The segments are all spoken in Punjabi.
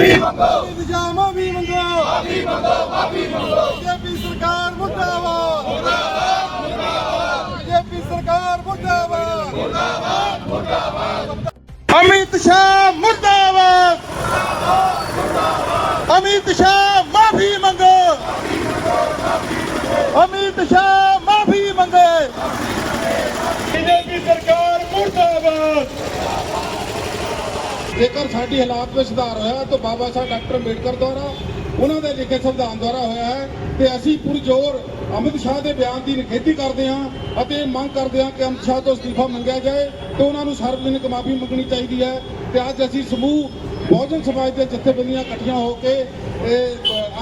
ਮਾਫੀ ਮੰਗੋ। ਮਾਫੀ ਮੰਗੋ। ਮਾਫੀ ਮੰਗੋ ਮਾਫੀ ਮੰਗੋ। ਬੀਜੇਪੀ ਸਰਕਾਰ ਮੁਰਦਾਬਾਦ। ਮੁਰਦਾਬਾਦ ਮੁਰਦਾਬਾਦ। ਬੀਜੇਪੀ ਸਰਕਾਰ ਮੁਰਦਾਬਾਦ। ਮੁਰਦਾਬਾਦ ਮੁਰਦਾਬਾਦ। ਅਮਿਤ ਸ਼ਾਹ ਮੁਰਦਾਬਾਦ। ਅਮਿਤ ਸ਼ਾਹ ਮਾਫੀ ਮੰਗੋ। ਅਮਿਤ ਸ਼ਾਹ ਮਾਫੀ ਮੰਗੇ। ਬੀਜੇਪੀ ਸਰਕਾਰ ਮੁਰਦਾਬਾਦ। ਜੇਕਰ ਸਾਡੀ ਹਾਲਾਤ ਵਿੱਚ ਸੁਧਾਰ ਹੋਇਆ ਤਾਂ ਬਾਬਾ ਸਾਹਿਬ ਡਾਕਟਰ ਅੰਬੇਡਕਰ ਦੁਆਰਾ, ਉਹਨਾਂ ਦੇ ਲਿਖੇ ਸੰਵਿਧਾਨ ਦੁਆਰਾ ਹੋਇਆ ਹੈ ਤੇ ਅਸੀਂ ਪੁਰਜੋਰ ਅਮਿਤ ਸ਼ਾਹ ਦੇ ਬਿਆਨ ਦੀ ਨਿਖੇਧੀ ਕਰਦੇ ਹਾਂ ਅਤੇ ਮੰਗ ਕਰਦੇ ਹਾਂ ਕਿ ਅਮਿਤ ਸ਼ਾਹ ਤੋਂ ਅਸਤੀਫਾ ਮੰਗਿਆ ਜਾਏ ਤੇ ਉਹਨਾਂ ਨੂੰ ਸਾਰਵਜਨਿਕ ਮਾਫੀ ਮੰਗਣੀ ਚਾਹੀਦੀ ਹੈ ਤੇ ਅੱਜ ਅਸੀਂ ਸਮੂਹ ਬਹੁਜਨ ਸਮਾਜ ਦੇ ਜਥੇਬੰਦੀਆਂ ਇਕੱਠੀਆਂ ਹੋ ਕੇ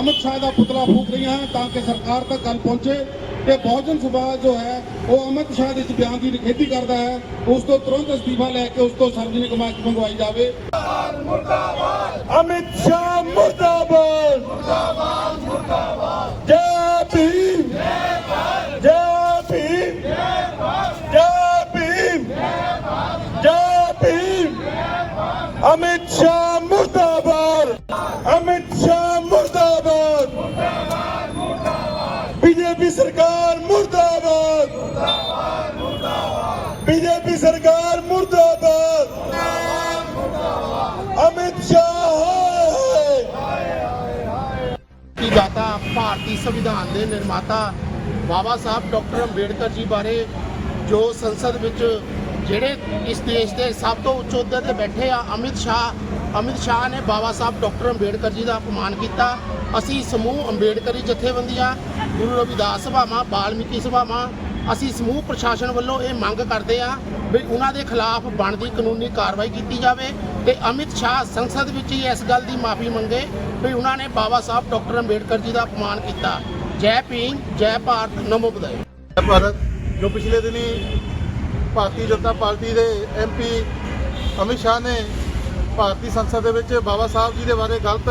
ਅਮਿਤ ਸ਼ਾਹ ਦਾ ਪੁਤਲਾ ਫੂਕ ਰਹੀਆਂ ਹਨ ਤਾਂ ਕਿ ਸਰਕਾਰ ਤੱਕ ਗੱਲ ਪਹੁੰਚੇ ਤੇ ਬਹੁਜਨ ਸਮਾਜ ਜੋ ਹੈ ਉਹ ਅਮਿਤ ਸ਼ਾਹ ਦੇ ਇਸ ਬਿਆਨ ਦੀ ਨਿਖੇਧੀ ਕਰਦਾ ਹੈ ਉਸ ਤੋਂ ਤੁਰੰਤ ਅਸਤੀਫਾ ਲੈ ਕੇ ਉਸ ਤੋਂ ਸਾਰਵਜਨਿਕ ਮਾਫੀ ਮੰਗਵਾਈ ਜਾਵੇ ਅਮਿਤ ਸ਼ਾਹ ਮੁਰਦਾਬਾਦ ਮੁਰਦਾਬਾਦ ਮੁਰਦਾਬਾਦ ਜੈ ਭੀਮ ਜੈ ਭਾਰਤ ਜੈ ਭੀਮ ਜੈ ਭਾਰਤ ਜੈ ਭੀਮ ਜੈ ਭਾਰਤ ਜੈ ਭੀਮ ਅਮਿਤ ਸ਼ਾਹ ਮੁਰਦਾਬਾਦ। ਬੀਜੇਪੀ ਸਰਕਾਰ ਮੁਰਦਾਬਾਦ। ਮੁਰਦਾਬਾਦ ਮੁਰਦਾਬਾਦ ਬੀਜੇਪੀ ਸਰਕਾਰ ਮੁਰਦਾਬਾਦ ਅਮਿਤ ਭਾਰਤੀ ਸੰਵਿਧਾਨ ਦੇ ਨਿਰਮਾਤਾ ਬਾਬਾ ਸਾਹਿਬ ਡਾਕਟਰ ਅੰਬੇਡਕਰ ਜੀ ਬਾਰੇ, ਜੋ ਸੰਸਦ ਵਿੱਚ ਜਿਹੜੇ ਇਸ ਦੇਸ਼ ਦੇ ਸਭ ਤੋਂ ਉੱਚ ਅਹੁਦੇ ਤੇ ਬੈਠੇ ਆ, ਅਮਿਤ ਸ਼ਾਹ ਅਮਿਤ ਸ਼ਾਹ ਨੇ ਬਾਬਾ ਸਾਹਿਬ ਡਾਕਟਰ ਅੰਬੇਡਕਰ ਜੀ ਦਾ ਅਪਮਾਨ ਕੀਤਾ। ਅਸੀਂ ਸਮੂਹ ਅੰਬੇਡਕਰੀ ਜਥੇਬੰਦੀਆਂ, ਗੁਰੂ ਰਵਿਦਾਸ ਸਭਾਵਾਂ, ਬਾਲਮੀਕੀ ਸਭਾਵਾਂ, ਅਸੀਂ ਸਮੂਹ ਪ੍ਰਸ਼ਾਸਨ ਵੱਲੋਂ ਇਹ ਮੰਗ ਕਰਦੇ ਆ ਵੀ ਉਹਨਾਂ ਦੇ ਖਿਲਾਫ ਬਣਦੀ ਕਾਨੂੰਨੀ ਕਾਰਵਾਈ ਕੀਤੀ ਜਾਵੇ ਤੇ ਅਮਿਤ ਸ਼ਾਹ ਸੰਸਦ ਵਿੱਚ ਹੀ ਇਸ ਗੱਲ ਦੀ ਮਾਫੀ ਮੰਗੇ ਵੀ ਉਹਨਾਂ ਨੇ ਬਾਬਾ ਸਾਹਿਬ ਡਾਕਟਰ ਅੰਬੇਡਕਰ ਜੀ ਦਾ ਅਪਮਾਨ ਕੀਤਾ। ਜੈ ਭੀਮ, ਜੈ ਭਾਰਤ, ਨਮੋ ਬੁਦਾਏ ਭਾਰਤ, ਜੋ ਪਿਛਲੇ ਦਿਨੀ ਭਾਰਤੀ ਜਨਤਾ ਪਾਰਟੀ ਦੇ ਐਮਪੀ ਅਮਿਤ ਸ਼ਾਹ ਨੇ ਭਾਰਤੀ ਸੰਸਦ ਦੇ ਵਿੱਚ ਬਾਬਾ ਸਾਹਿਬ ਜੀ ਦੇ ਬਾਰੇ ਗਲਤ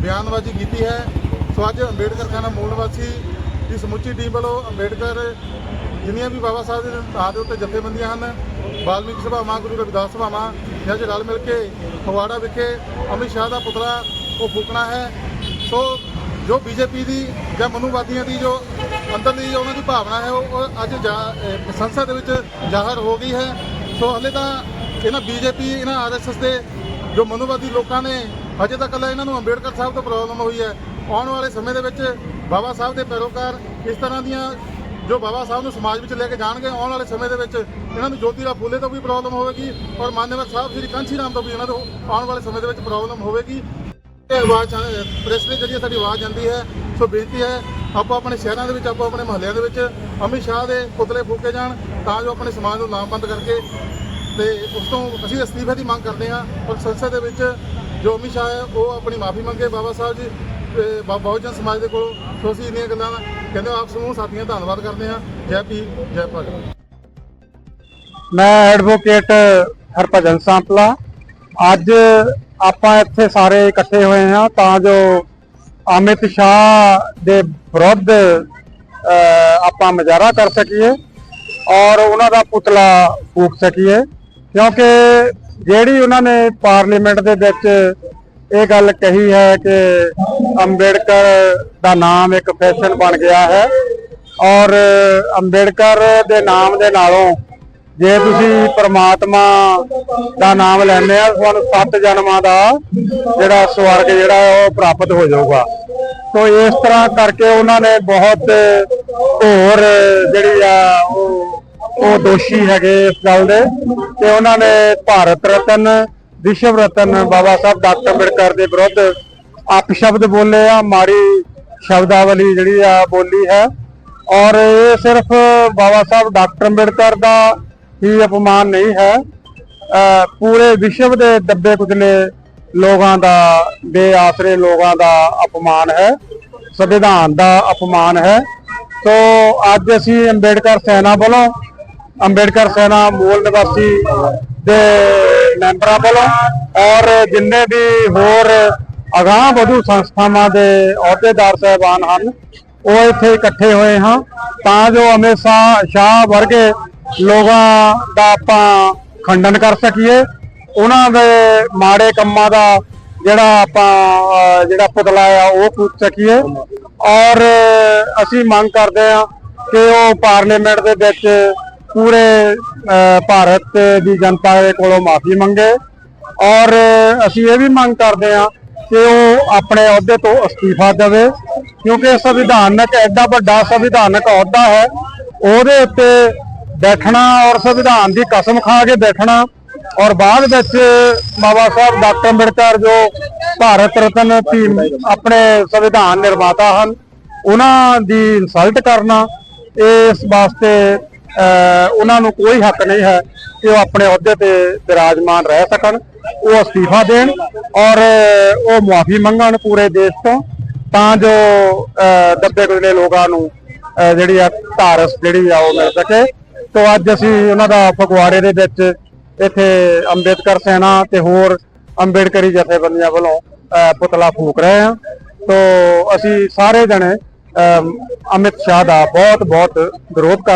ਬਿਆਨਬਾਜ਼ੀ ਕੀਤੀ ਹੈ। ਸੋ ਅੱਜ ਅੰਬੇਡਕਰ ਖਾਨਾ ਮੂਲ ਨਿਵਾਸੀ ਦੀ ਸਮੁੱਚੀ ਟੀਮ ਵੱਲੋਂ ਅੰਬੇਡਕਰ ਜਿੰਨੀਆਂ ਵੀ ਬਾਬਾ ਸਾਹਿਬ ਦੇ ਨਾਂ ਦੇ ਉੱਤੇ ਜਥੇਬੰਦੀਆਂ ਹਨ, ਬਾਲਮੀਕ ਸਭਾਵਾਂ ਗੁਰੂ ਰਵਿਦਾਸ ਸਭਾਵਾਂ, ਜਾਂ ਰਲ ਮਿਲ ਕੇ ਫਗਵਾੜਾ ਵਿਖੇ ਅਮਿਤ ਸ਼ਾਹ ਦਾ ਪੁਤਲਾ ਉਹ ਫੂਕਣਾ ਹੈ। ਸੋ ਜੋ ਬੀਜੇਪੀ ਦੀ ਜਾਂ ਮਨੂਵਾਦੀਆਂ ਦੀ ਜੋ ਅੰਦਰਲੀ ਉਹਨਾਂ ਦੀ ਭਾਵਨਾ ਹੈ, ਉਹ ਅੱਜ ਜਾ- ਸੰਸਦ ਦੇ ਵਿੱਚ ਜ਼ਾਹਰ ਹੋ ਗਈ ਹੈ। ਸੋ ਹਲੇ ਤਾਂ ਇਹਨਾਂ ਬੀਜੇਪੀ, ਇਹਨਾਂ ਆਰਐਸਐਸ ਦੇ ਜੋ ਮਨੂਵਾਦੀ ਲੋਕਾਂ ਨੇ ਹਜੇ ਤੱਕ ਲੈ ਇਹਨਾਂ ਨੂੰ ਅੰਬੇਡਕਰ ਸਾਹਿਬ ਤੋਂ ਪ੍ਰੋਬਲਮ ਹੋਈ ਹੈ। ਆਉਣ ਵਾਲੇ ਸਮੇਂ ਦੇ ਵਿੱਚ ਬਾਬਾ ਸਾਹਿਬ ਦੇ ਪੈਰੋਕਾਰ ਇਸ ਤਰ੍ਹਾਂ ਦੀਆਂ ਜੋ ਬਾਬਾ ਸਾਹਿਬ ਨੂੰ ਸਮਾਜ ਵਿੱਚ ਲੈ ਕੇ ਜਾਣਗੇ, ਆਉਣ ਵਾਲੇ ਸਮੇਂ ਦੇ ਵਿੱਚ ਇਹਨਾਂ ਨੂੰ ਜੋਤੀ ਰਾਮ ਫੂਲੇ ਤੋਂ ਵੀ ਪ੍ਰੋਬਲਮ ਹੋਵੇਗੀ ਔਰ ਮਾਨਯਵਰ ਸਾਹਿਬ ਸ੍ਰੀ ਕਾਂਚੀ ਰਾਮ ਤੋਂ ਵੀ ਇਹਨਾਂ ਨੂੰ ਆਉਣ ਵਾਲੇ ਸਮੇਂ ਦੇ ਵਿੱਚ ਪ੍ਰੋਬਲਮ ਹੋਵੇਗੀ। ਇਹ ਆਵਾਜ਼, ਪ੍ਰੈਸ ਦੇ ਜਰੀਏ ਸਾਡੀ ਆਵਾਜ਼ ਜਾਂਦੀ ਹੈ, ਸੋ ਬੇਨਤੀ ਹੈ, ਆਪਾਂ ਆਪਣੇ ਸ਼ਹਿਰਾਂ ਦੇ ਵਿੱਚ, ਆਪਾਂ ਆਪਣੇ ਮਹੱਲਿਆਂ ਦੇ ਵਿੱਚ ਅਮਿਤ ਸ਼ਾਹ ਦੇ ਪੁਤਲੇ ਫੂਕੇ ਜਾਣ, ਤਾਂ ਜੋ ਆਪਣੇ ਸਮਾਜ ਨੂੰ ਲਾਮਬੰਦ ਕਰਕੇ ਤੇ ਉਸ ਤੋਂ ਅਸੀਂ ਅਸਤੀਫੇ ਦੀ ਮੰਗ ਕਰਦੇ ਹਾਂ, ਔਰ ਸੰਸਦ ਦੇ ਵਿੱਚ ਜੋ ਅਮਿਤ ਸ਼ਾਹ ਹੈ ਉਹ ਆਪਣੀ ਮਾਫੀ ਮੰਗੇ ਬਾਬਾ ਸਾਹਿਬ ਜੀ ਤੇ ਬਾ- ਬਹੁਜਨ ਸਮਾਜ ਦੇ ਕੋਲੋਂ। ਸੋ ਅਸੀਂ ਇੰਨੀਆਂ ਗੱਲਾਂ ਕਹਿੰਦੇ ਆਪ ਸਮੂਹ ਸਾਥੀਆਂ ਦਾ ਧੰਨਵਾਦ ਕਰਦੇ ਹਾਂ। ਜੈ ਭੀਮ ਜੈ ਭਾਰਤ ਮੈਂ ਐਡਵੋਕੇਟ ਹਰਭਜਨ ਸਾਂਪਲਾ। ਅੱਜ ਆਪਾਂ ਇੱਥੇ ਸਾਰੇ ਇਕੱਠੇ ਹੋਏ ਹਾਂ ਤਾਂ ਜੋ ਅਮਿਤ ਸ਼ਾਹ ਦੇ ਵਿਰੁੱਧ ਅਹ, ਆਪਾਂ ਮੁਜ਼ਾਹਰਾ ਕਰ ਸਕੀਏ ਔਰ ਉਹਨਾਂ ਦਾ ਪੁਤਲਾ ਫੂਕ ਸਕੀਏ। ਕਿਉਂਕਿ ਜਿਹੜੀ ਉਹਨਾਂ ਨੇ ਪਾਰਲੀਮੈਂਟ ਦੇ ਵਿੱਚ ਇਹ ਗੱਲ ਕਹੀ ਹੈ ਕਿ ਅੰਬੇਡਕਰ ਦਾ ਨਾਮ ਇੱਕ ਫੈਸ਼ਨ ਬਣ ਗਿਆ ਹੈ ਔਰ ਅੰਬੇਡਕਰ ਦੇ ਨਾਮ ਦੇ ਨਾਲੋਂ ਜੇ ਤੁਸੀਂ ਪ੍ਰਮਾਤਮਾ ਦਾ ਨਾਮ ਲੈਂਦੇ ਆ, ਤੁਹਾਨੂੰ ਸੱਤ ਜਨਮਾਂ ਦਾ ਜਿਹੜਾ ਸਵਰਗ ਜਿਹੜਾ ਉਹ ਪ੍ਰਾਪਤ ਹੋ ਜਾਊਗਾ। ਸੋ ਇਸ ਤਰ੍ਹਾਂ ਕਰਕੇ ਉਹਨਾਂ ਨੇ ਬਹੁਤ ਹੋਰ ਜਿਹੜੀ ਆ ਉਹ ਉਹ ਦੋਸ਼ੀ ਹੈਗੇ ਇਸ ਗੱਲ ਦੇ ਤੇ ਉਹਨਾਂ ਨੇ ਭਾਰਤ ਰਤਨ, ਵਿਸ਼ਵ ਰਤਨ ਬਾਬਾ ਸਾਹਿਬ ਡਾਕਟਰ ਅੰਬੇਡਕਰ ਦੇ ਵਿਰੁੱਧ ਅਪਸ਼ਬਦ ਬੋਲੇ ਆ, ਮਾੜੀ ਸ਼ਬਦਾਵਲੀ ਜਿਹੜੀ ਆ ਬੋਲੀ ਹੈ। ਔਰ ਇਹ ਸਿਰਫ ਬਾਬਾ ਸਾਹਿਬ ਡਾਕਟਰ ਅੰਬੇਡਕਰ ਦਾ ਹੀ ਅਪਮਾਨ ਨਹੀਂ ਹੈ। ਅਹ ਪੂਰੇ ਵਿਸ਼ਵ ਦੇ ਦੱਬੇ ਕੁਚਲੇ ਲੋਕਾਂ ਦਾ, ਬੇਆਸਰੇ ਲੋਕਾਂ ਦਾ ਅਪਮਾਨ ਹੈ। ਸੰਵਿਧਾਨ ਦਾ ਅਪਮਾਨ ਹੈ। ਸੋ ਅੱਜ ਅਸੀਂ ਅੰਬੇਡਕਰ ਸੈਨਾ ਵੱਲੋਂ ਅੰਬੇਡਕਰ ਸੈਨਾ ਮੂਲ ਨਿਵਾਸੀ ਦੇ ਮੈਂਬਰਾਂ ਵੱਲੋਂ ਔਰ ਜਿੰਨੇ ਵੀ ਹੋਰ ਅਗਾਂਹ ਵਧੂ ਸੰਸਥਾਵਾਂ ਦੇ ਅਹੁਦੇਦਾਰ ਸਹਿਬਾਨ ਹਨ, ਉਹ ਇੱਥੇ ਇਕੱਠੇ ਹੋਏ ਹਾਂ। ਤਾਂ ਜੋ ਅਮਿਤ ਸ਼ਾਹ ਸ਼ਾਹ ਵਰਗੇ ਲੋਕਾਂ ਦਾ ਆਪਾਂ ਖੰਡਨ ਕਰ ਸਕੀਏ। ਉਹਨਾਂ ਦੇ ਮਾੜੇ ਕੰਮਾਂ ਦਾ ਜਿਹੜਾ ਆਪਾਂ ਜਿਹੜਾ ਪੁਤਲਾ ਆ, ਉਹ ਫੂਕ ਸਕੀਏ। ਔਰ ਅਸੀਂ ਮੰਗ ਕਰਦੇ ਆ ਕਿ ਉਹ ਪਾਰਲੀਮੈਂਟ ਦੇ ਵਿੱਚ ਪੂਰੇ ਭਾਰਤ ਦੀ ਜਨਤਾ ਦੇ ਕੋਲੋਂ ਮਾਫੀ ਮੰਗੇ ਔਰ ਅਸੀਂ ਇਹ ਵੀ ਮੰਗ ਕਰਦੇ ਹਾਂ ਕਿ ਉਹ ਆਪਣੇ ਅਹੁਦੇ ਤੋਂ ਅਸਤੀਫਾ ਦੇਵੇ ਕਿਉਂਕਿ ਸੰਵਿਧਾਨਕ, ਐਡਾ ਵੱਡਾ ਸੰਵਿਧਾਨਕ ਅਹੁਦਾ ਹੈ, ਉਹਦੇ ਉੱਤੇ ਬੈਠਣਾ ਔਰ ਸੰਵਿਧਾਨ ਦੀ ਕਸਮ ਖਾ ਕੇ ਬੈਠਣਾ ਔਰ ਬਾਅਦ ਵਿੱਚ ਬਾਬਾ ਸਾਹਿਬ ਡਾਕਟਰ ਅੰਬੇਡਕਰ ਜੋ ਭਾਰਤ ਰਤਨ ਭੀਮ ਆਪਣੇ ਸੰਵਿਧਾਨ ਨਿਰਮਾਤਾ ਹਨ, ਉਹਨਾਂ ਦੀ ਇਨਸਲਟ ਕਰਨਾ, ਇਸ ਵਾਸਤੇ ਉਹਨਾਂ ਨੂੰ ਕੋਈ ਹੱਕ ਨਹੀਂ ਹੈ ਕਿ ਉਹ ਆਪਣੇ ਅਹੁਦੇ ਤੇ ਵਿਰਾਜਮਾਨ ਰਹਿ ਸਕਣ, ਉਹ ਅਸਤੀਫਾ ਦੇਣ ਔਰ ਉਹ ਮੁਆਫੀ ਮੰਗਣ ਪੂਰੇ ਦੇਸ਼ ਤੋਂ, ਤਾਂ ਜੋ ਦੱਬੇ ਕੁਚਲੇ ਲੋਕਾਂ ਨੂੰ ਜਿਹੜੀ ਆ ਧਾਰਸ ਜਿਹੜੀ ਆ ਉਹ ਮਿਲ ਸਕੇ। ਤੋਂ ਅੱਜ ਅਸੀਂ ਉਹਨਾਂ ਦਾ ਫਗਵਾੜੇ ਦੇ ਵਿੱਚ ਇੱਥੇ ਅੰਬੇਦਕਰ ਸੈਨਾ ਤੇ ਹੋਰ ਅੰਬੇਡਕਰੀ ਜਥੇਬੰਦੀਆਂ ਵੱਲੋਂ ਪੁਤਲਾ ਫੂਕ ਰਹੇ ਹਾਂ। ਤੋਂ ਅਸੀਂ ਸਾਰੇ ਜਣੇ ਅਮਿਤ ਸ਼ਾਹ ਦਾ ਬਹੁਤ ਬਹੁਤ ਵਿਰੋਧ ਕਰ